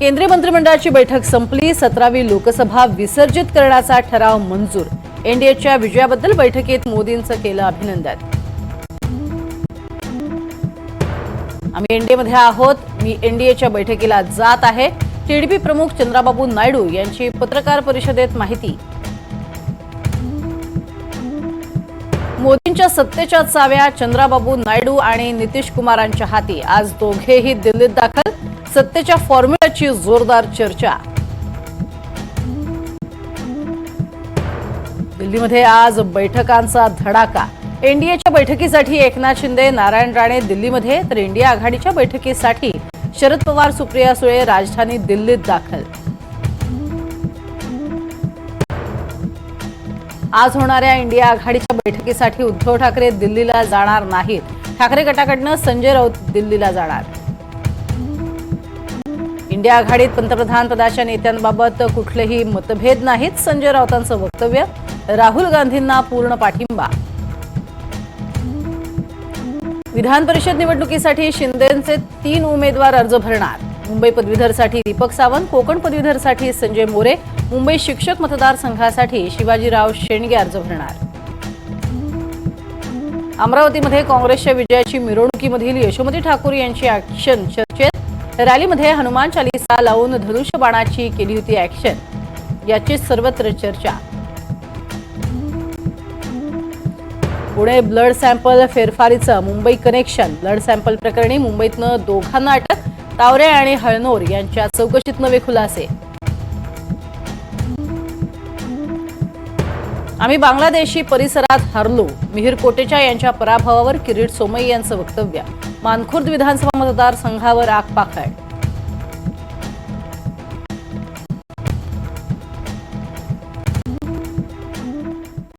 केंद्रीय मंत्रिमंडळाची बैठक संपली. सतरावी लोकसभा विसर्जित करण्याचा ठराव मंजूर. एनडीएच्या विजयाबद्दल बैठकीत मोदींचं केलं अभिनंदन. आम्ही एनडीएमध्ये आहोत. मी एनडीएच्या बैठकीला जात आहे. टीडीपी प्रमुख चंद्राबाबू नायडू यांची पत्रकार परिषदेत माहिती. मोदींच्या सत्तेच्या चाव्या चंद्राबाबू नायडू आणि नितीश कुमारांच्या हाती. आज दोघेही दिल्लीत दाखल. सत्तेच्या फॉर्म्युल्याची जोरदार चर्चा. दिल्लीमध्ये आज बैठकांचा धडाका. एनडीएच्या बैठकीसाठी एकनाथ शिंदे नारायण राणे दिल्लीमध्ये तर इंडिया आघाडीच्या बैठकीसाठी शरद पवार सुप्रिया सुळे राजधानी दिल्लीत दाखल. आज होणाऱ्या इंडिया आघाडीच्या बैठकीसाठी उद्धव ठाकरे दिल्लीला जाणार नाहीत. ठाकरे गटाकडनं संजय राऊत दिल्लीला जाणार. इंडिया आघाडीत पंतप्रधान पदाच्या नेत्यांबाबत कुठलेही मतभेद नाहीत. संजय राऊतांचं वक्तव्य राहुल गांधींना पूर्ण पाठिंबा. विधान परिषद निवडणुकीसाठी शिंदेचे तीन उमेदवार अर्ज भरणार. मुंबई पदवीधरसाठी दीपक सावंत कोकण पदवीधरसाठी संजय मोरे मुंबई शिक्षक मतदारसंघासाठी शिवाजीराव शेंडगे अर्ज भरणार. अमरावतीमध्ये काँग्रेसच्या विजयाची मिरवणुकीमधील यशोमती ठाकूर यांची ऍक्शन चर्चेत रॅलीमध्ये हनुमान चालिसा लावून धनुष्यबाणाची केली होती ऍक्शन याची सर्वत्र चर्चा. पुणे ब्लड सॅम्पल फेरफारीचं मुंबई कनेक्शन ब्लड सॅम्पल प्रकरणी मुंबईतनं दोघांना अटक. तावरे आणि हळनोर यांच्या चौकशीत नवे खुलासे. आम्ही बांगलादेशी परिसरात हरलो. मिहिर कोटेचा यांच्या पराभवावर किरीट सोमय्या यांचं वक्तव्य. मानखुर्द विधानसभा मतदारसंघावर आग पाखड.